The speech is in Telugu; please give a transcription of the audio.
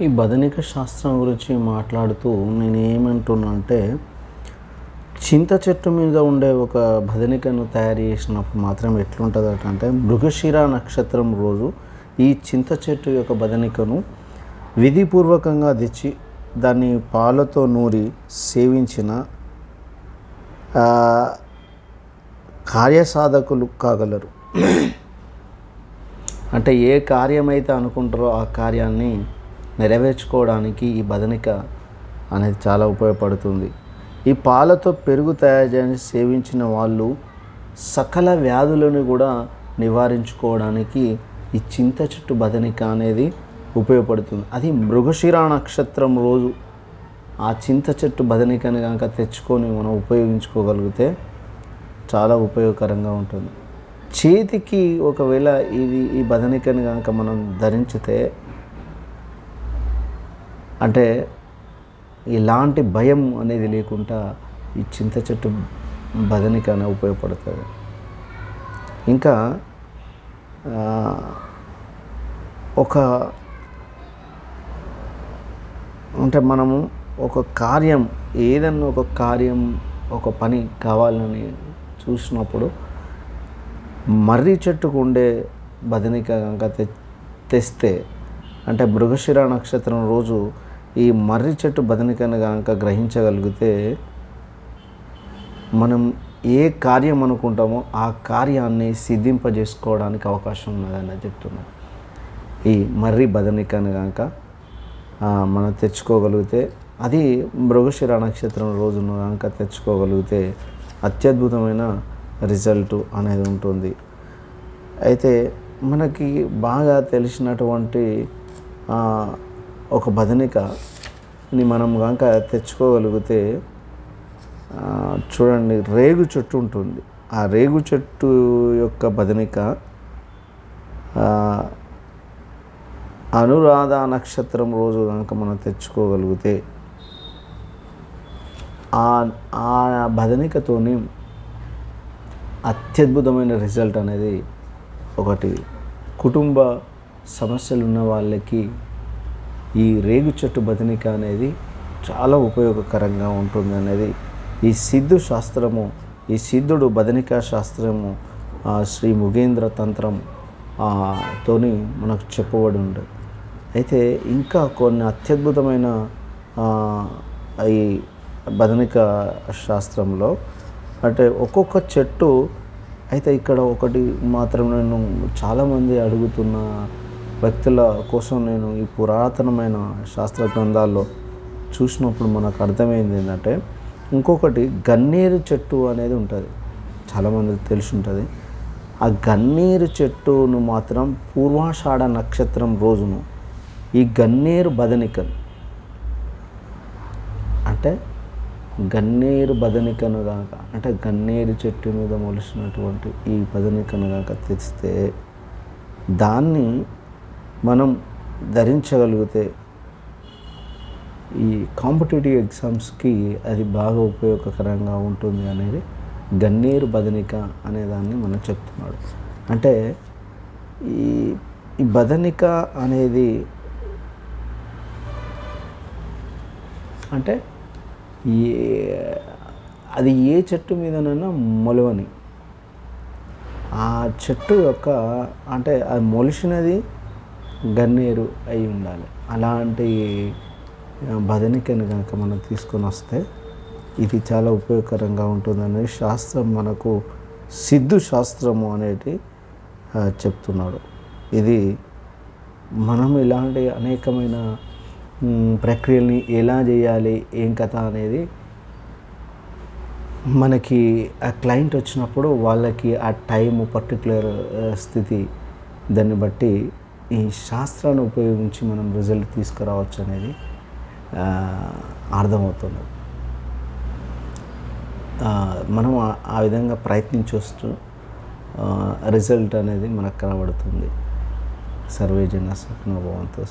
ఈ బదనిక శాస్త్రం గురించి మాట్లాడుతూ నేను ఏమంటున్నా అంటే చింత చెట్టు మీద ఉండే ఒక బదనికను తయారు చేసినప్పుడు మాత్రం ఎట్లుంటుంది అంటే మృగశిర నక్షత్రం రోజు ఈ చింత చెట్టు యొక్క బదనికను విధిపూర్వకంగా తెచ్చి దాన్ని పాలతో నూరి సేవించిన కార్యసాధకులు కాగలరు. అంటే ఏ కార్యమైతే అనుకుంటారో ఆ కార్యాన్ని నెరవేర్చుకోవడానికి ఈ బదనిక అనేది చాలా ఉపయోగపడుతుంది. ఈ పాలతో పెరుగు తయారు చేయని సేవించిన వాళ్ళు సకల వ్యాధులను కూడా నివారించుకోవడానికి ఈ చింత చెట్టు బదనిక అనేది ఉపయోగపడుతుంది. అది మృగశిర నక్షత్రం రోజు ఆ చింత చెట్టు బదనికని కనుక తెచ్చుకొని మనం ఉపయోగించుకోగలిగితే చాలా ఉపయోగకరంగా ఉంటుంది. చేతికి ఒకవేళ ఇది ఈ బదనికని కనుక మనం ధరించితే అంటే ఇలాంటి భయం అనేది లేకుండా ఈ చింత చెట్టు బదనిక అనేది ఉపయోగపడుతుంది. ఇంకా ఒక అంటే మనము ఒక కార్యం ఏదన్నా ఒక కార్యం ఒక పని కావాలని చూసినప్పుడు మర్రి చెట్టుకు ఉండే బదనిక కనుక తె తెస్తే అంటే మృగశిర నక్షత్రం రోజు ఈ మర్రి చెట్టు బదనికను కనుక గ్రహించగలిగితే మనం ఏ కార్యం అనుకుంటామో ఆ కార్యాన్ని సిద్ధింపజేసుకోవడానికి అవకాశం ఉన్నదని చెప్తున్నాను. ఈ మర్రి బదనికను కనుక మనం తెచ్చుకోగలిగితే అది మృగశిర నక్షత్రం రోజున కనుక తెచ్చుకోగలిగితే అత్యద్భుతమైన రిజల్ట్ అనేది ఉంటుంది. అయితే మనకి బాగా తెలిసినటువంటి ఒక బదనికని మనం కనుక తెచ్చుకోగలిగితే చూడండి రేగు చెట్టు ఉంటుంది. ఆ రేగు చెట్టు యొక్క బదనిక అనురాధ నక్షత్రం రోజు కనుక మనం తెచ్చుకోగలిగితే ఆ ఆ బదనికతోని అత్యద్భుతమైన రిజల్ట్ అనేది ఒకటి. కుటుంబ సమస్యలు ఉన్న వాళ్ళకి ఈ రేగు చెట్టు బదనిక అనేది చాలా ఉపయోగకరంగా ఉంటుంది అనేది ఈ సిద్ధు శాస్త్రము ఈ సిద్ధుడు బదనికా శాస్త్రము శ్రీ ముగేంద్ర తంత్రం తోని మనకు చెప్పబడి ఉండదు. అయితే ఇంకా కొన్ని అత్యద్భుతమైన ఈ బదనిక శాస్త్రంలో అంటే ఒక్కొక్క చెట్టు అయితే ఇక్కడ ఒకటి మాత్రం నేను చాలామంది అడుగుతున్న వ్యక్తుల కోసం నేను ఈ పురాతనమైన శాస్త్ర గ్రంథాల్లో చూసినప్పుడు మనకు అర్థమైంది ఏంటంటే ఇంకొకటి గన్నేరు చెట్టు అనేది ఉంటుంది. చాలామందికి తెలిసి ఉంటుంది. ఆ గన్నేరు చెట్టును మాత్రం పూర్వాషాఢ నక్షత్రం రోజును ఈ గన్నేరు బదనికను అంటే గన్నేరు బదనికను కాక అంటే గన్నేరు చెట్టు మీద మొలిసినటువంటి ఈ బదనికను కాక తెస్తే దాన్ని మనం ధరించగలిగితే ఈ కాంపిటేటివ్ ఎగ్జామ్స్కి అది బాగా ఉపయోగకరంగా ఉంటుంది అనేది గన్నేరు బదనిక అనే దాన్ని మనం చెప్తున్నాడు. అంటే ఈ ఈ బదనిక అనేది అంటే ఏ అది ఏ చెట్టు మీదనైనా మొలవని. ఆ చెట్టు యొక్క అంటే అది మొలిచినది గన్నేరు అయి ఉండాలి. అలాంటి ఆ, బదనికని కనుక మనం తీసుకొని వస్తే ఇది చాలా ఉపయోగకరంగా ఉంటుందని శాస్త్రం మనకు సిద్ధు శాస్త్రము అనేది చెప్తున్నాడు. ఇది మనం ఇలాంటి అనేకమైన ప్రక్రియల్ని ఎలా చేయాలి ఏం కథ అనేది మనకి ఆ క్లయింట్ వచ్చినప్పుడు వాళ్ళకి ఆ టైము పర్టికులర్ స్థితి దాన్ని బట్టి ఈ శాస్త్రాన్ని ఉపయోగించి మనం రిజల్ట్ తీసుకురావచ్చు అనేది అర్థమవుతుంది. మనం ఆ- విధంగా ప్రయత్నించొస్తూ రిజల్ట్ అనేది మనకు కనబడుతుంది. సర్వే జన భవంతు.